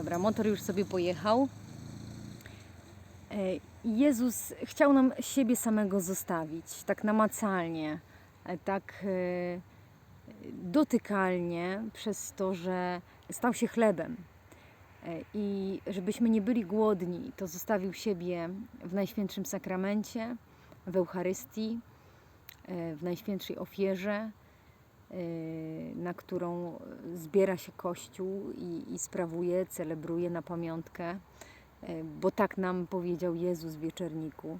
Dobra, motor już sobie pojechał. E, Jezus chciał nam siebie samego zostawić, tak namacalnie, e, tak e, dotykalnie, przez to, że stał się chlebem. I żebyśmy nie byli głodni, to zostawił siebie w Najświętszym Sakramencie, w Eucharystii, w Najświętszej Ofierze, na którą zbiera się Kościół i, i sprawuje, celebruje na pamiątkę, e, bo tak nam powiedział Jezus w wieczorniku.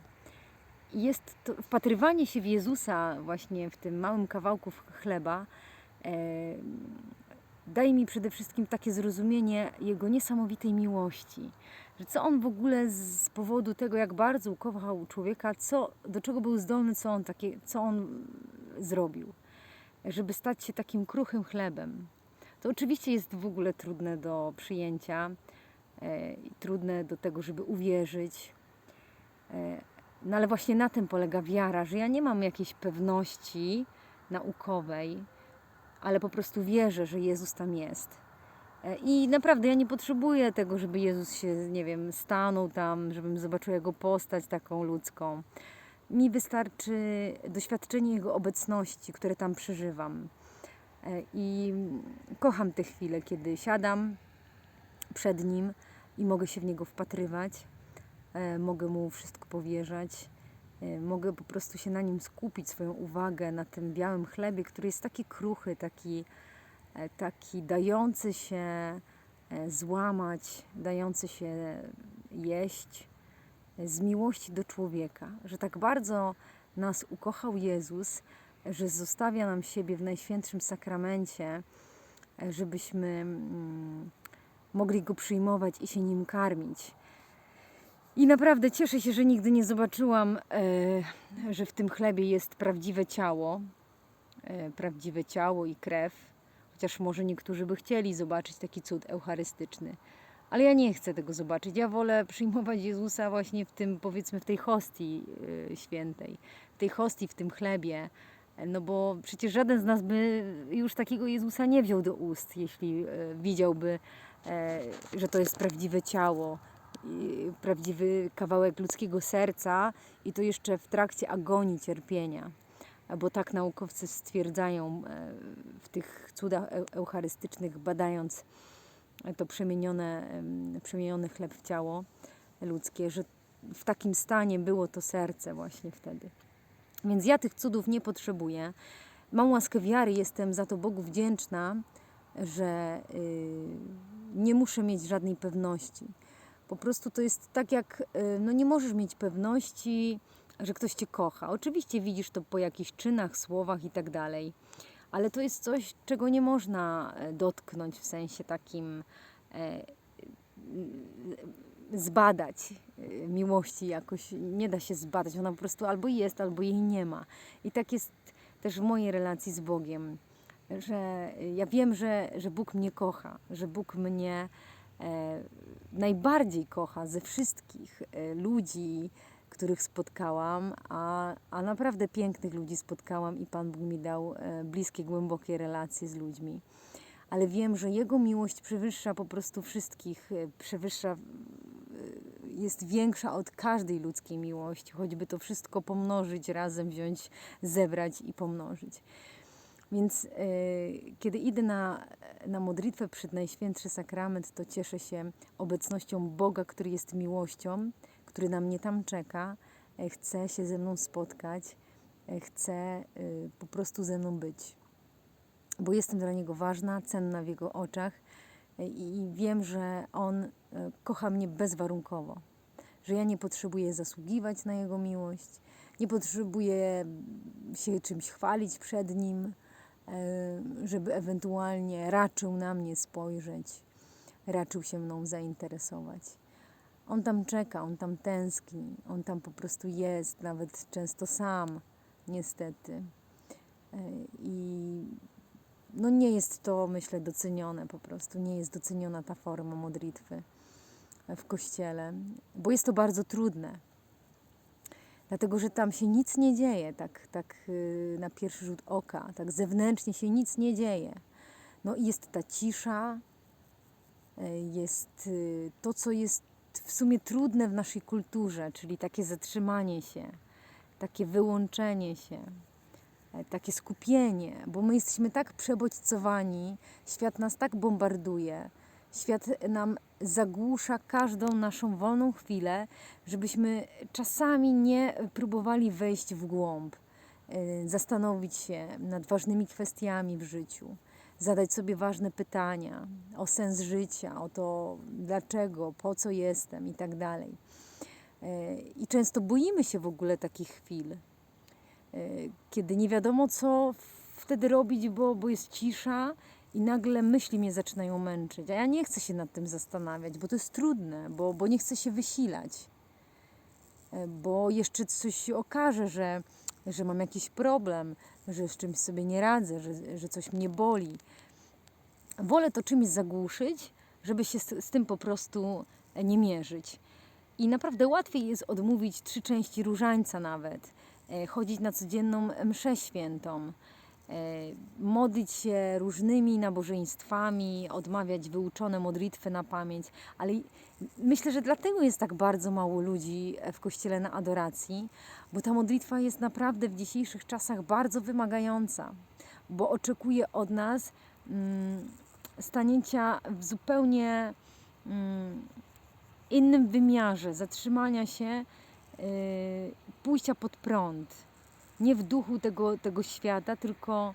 Jest to wpatrywanie się w Jezusa właśnie w tym małym kawałku chleba e, daje mi przede wszystkim takie zrozumienie Jego niesamowitej miłości. Że co On w ogóle z powodu tego, jak bardzo ukochał człowieka, co, do czego był zdolny, co On, takie, co on zrobił, żeby stać się takim kruchym chlebem. To oczywiście jest w ogóle trudne do przyjęcia, e, trudne do tego, żeby uwierzyć. E, no ale właśnie na tym polega wiara, że ja nie mam jakiejś pewności naukowej, ale po prostu wierzę, że Jezus tam jest. E, I naprawdę ja nie potrzebuję tego, żeby Jezus się, nie wiem, stanął tam, żebym zobaczyła Jego postać taką ludzką. Mi wystarczy doświadczenie Jego obecności, które tam przeżywam. E, I kocham te chwile, kiedy siadam przed Nim i mogę się w Niego wpatrywać, e, mogę Mu wszystko powierzać, e, mogę po prostu się na Nim skupić, swoją uwagę na tym białym chlebie, który jest taki kruchy, taki, taki dający się złamać, dający się jeść z miłości do człowieka, że tak bardzo nas ukochał Jezus, że zostawia nam siebie w Najświętszym Sakramencie, żebyśmy mm, mogli Go przyjmować i się Nim karmić. I naprawdę cieszę się, że nigdy nie zobaczyłam, e, że w tym chlebie jest prawdziwe ciało, e, prawdziwe ciało i krew. Chociaż może niektórzy by chcieli zobaczyć taki cud eucharystyczny. Ale ja nie chcę tego zobaczyć. Ja wolę przyjmować Jezusa właśnie w tym, powiedzmy, w tej hostii e, świętej, w tej hostii, w tym chlebie. E, No bo przecież żaden z nas by już takiego Jezusa nie wziął do ust, jeśli e, widziałby, e, że to jest prawdziwe ciało, prawdziwy kawałek ludzkiego serca i to jeszcze w trakcie agonii cierpienia. Bo tak naukowcy stwierdzają e, w tych cudach eu- eucharystycznych, badając to przemienione, em, przemieniony chleb w ciało ludzkie, że w takim stanie było to serce właśnie wtedy. Więc ja tych cudów nie potrzebuję. Mam łaskę wiary, jestem za to Bogu wdzięczna, że y, nie muszę mieć żadnej pewności. Po prostu to jest tak jak, y, no nie możesz mieć pewności, że ktoś cię kocha. Oczywiście widzisz to po jakichś czynach, słowach i tak dalej, ale to jest coś, czego nie można e, dotknąć w sensie takim e, zbadać e, miłości jakoś nie da się zbadać. Ona po prostu albo jest, albo jej nie ma. I tak jest też w mojej relacji z Bogiem, że ja wiem, że, że Bóg mnie kocha, że Bóg mnie e, najbardziej kocha ze wszystkich ludzi, których spotkałam, a, a naprawdę pięknych ludzi spotkałam i Pan Bóg mi dał e, bliskie, głębokie relacje z ludźmi. Ale wiem, że Jego miłość przewyższa po prostu wszystkich, e, przewyższa, e, jest większa od każdej ludzkiej miłości, choćby to wszystko pomnożyć, razem wziąć, zebrać i pomnożyć. Więc e, kiedy idę na, na modlitwę przed Najświętszy Sakrament, to cieszę się obecnością Boga, który jest miłością, który na mnie tam czeka, e, chce się ze mną spotkać, e, chce e, po prostu ze mną być. Bo jestem dla Niego ważna, cenna w Jego oczach e, i wiem, że On kocha mnie bezwarunkowo. Że ja nie potrzebuję zasługiwać na Jego miłość, nie potrzebuję się czymś chwalić przed Nim, żeby ewentualnie raczył na mnie spojrzeć, raczył się mną zainteresować. On tam czeka, on tam tęskni, on tam po prostu jest, nawet często sam, niestety. E, I no nie jest to, myślę, docenione po prostu. Nie jest doceniona ta forma modlitwy w kościele, bo jest to bardzo trudne. Dlatego, że tam się nic nie dzieje, tak, tak y, na pierwszy rzut oka, tak zewnętrznie się nic nie dzieje. No i jest ta cisza, e, jest y, to, co jest w sumie trudne w naszej kulturze, czyli takie zatrzymanie się, takie wyłączenie się, e, takie skupienie, bo my jesteśmy tak przebodźcowani, świat nas tak bombarduje, świat nam zagłusza każdą naszą wolną chwilę, żebyśmy czasami nie próbowali wejść w głąb, e, zastanowić się nad ważnymi kwestiami w życiu, zadać sobie ważne pytania o sens życia, o to dlaczego, po co jestem i tak dalej. E, I często boimy się w ogóle takich chwil, e, kiedy nie wiadomo, co wtedy robić, bo, bo jest cisza i nagle myśli mnie zaczynają męczyć. A ja nie chcę się nad tym zastanawiać, bo to jest trudne, bo, bo nie chcę się wysilać, E, bo jeszcze coś się okaże, że, że mam jakiś problem, że z czymś sobie nie radzę, że, że coś mnie boli. Wolę to czymś zagłuszyć, żeby się z, z tym po prostu nie mierzyć. I naprawdę łatwiej jest odmówić trzy części różańca nawet, e, chodzić na codzienną mszę świętą, modlić się różnymi nabożeństwami, odmawiać wyuczone modlitwy na pamięć, ale myślę, że dlatego jest tak bardzo mało ludzi w kościele na adoracji, bo ta modlitwa jest naprawdę w dzisiejszych czasach bardzo wymagająca, bo oczekuje od nas mm, stanięcia w zupełnie mm, innym wymiarze, zatrzymania się, yy, pójścia pod prąd. Nie w duchu tego, tego świata, tylko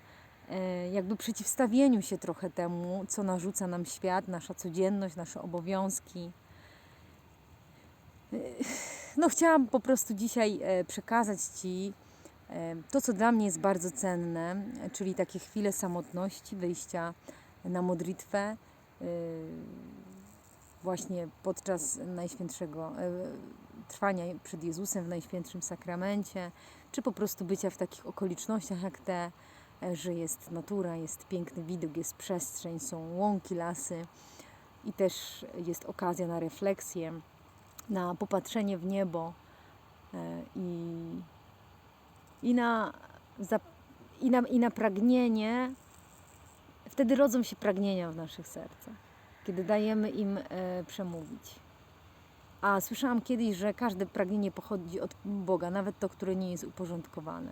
yy, jakby przeciwstawieniu się trochę temu, co narzuca nam świat, nasza codzienność, nasze obowiązki. Yy, No, chciałam po prostu dzisiaj e, przekazać Ci e, to, co dla mnie jest bardzo cenne, e, czyli takie chwile samotności, wyjścia na modlitwę, właśnie podczas Najświętszego e, trwania przed Jezusem w Najświętszym Sakramencie, czy po prostu bycia w takich okolicznościach jak te, e, że jest natura, jest piękny widok, jest przestrzeń, są łąki, lasy i też jest okazja na refleksję, na popatrzenie w niebo e, i, i, na, i, na, i na pragnienie. Wtedy rodzą się pragnienia w naszych sercach, kiedy dajemy im e, przemówić. A słyszałam kiedyś, że każde pragnienie pochodzi od Boga, nawet to, które nie jest uporządkowane.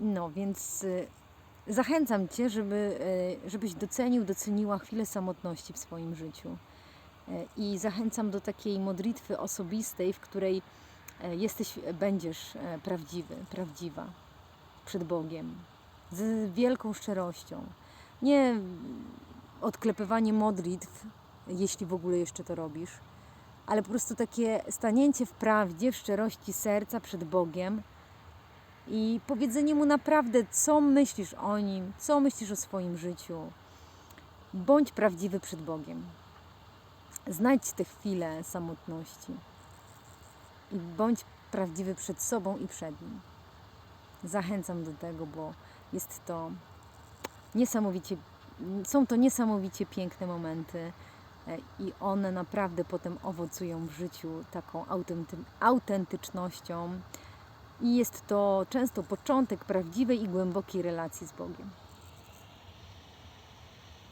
No więc y, zachęcam Cię, żeby, y, żebyś docenił, doceniła chwilę samotności w swoim życiu. E, I zachęcam do takiej modlitwy osobistej, w której jesteś, będziesz prawdziwy, prawdziwa przed Bogiem, z wielką szczerością. Nie odklepywanie modlitw, jeśli w ogóle jeszcze to robisz, ale po prostu takie stanięcie w prawdzie, w szczerości serca przed Bogiem i powiedzenie Mu naprawdę, co myślisz o Nim, co myślisz o swoim życiu. Bądź prawdziwy przed Bogiem. Znajdź te chwile samotności i bądź prawdziwy przed sobą i przed Nim. Zachęcam do tego, bo jest to niesamowicie, są to niesamowicie piękne momenty i one naprawdę potem owocują w życiu taką autenty- autentycznością i jest to często początek prawdziwej i głębokiej relacji z Bogiem.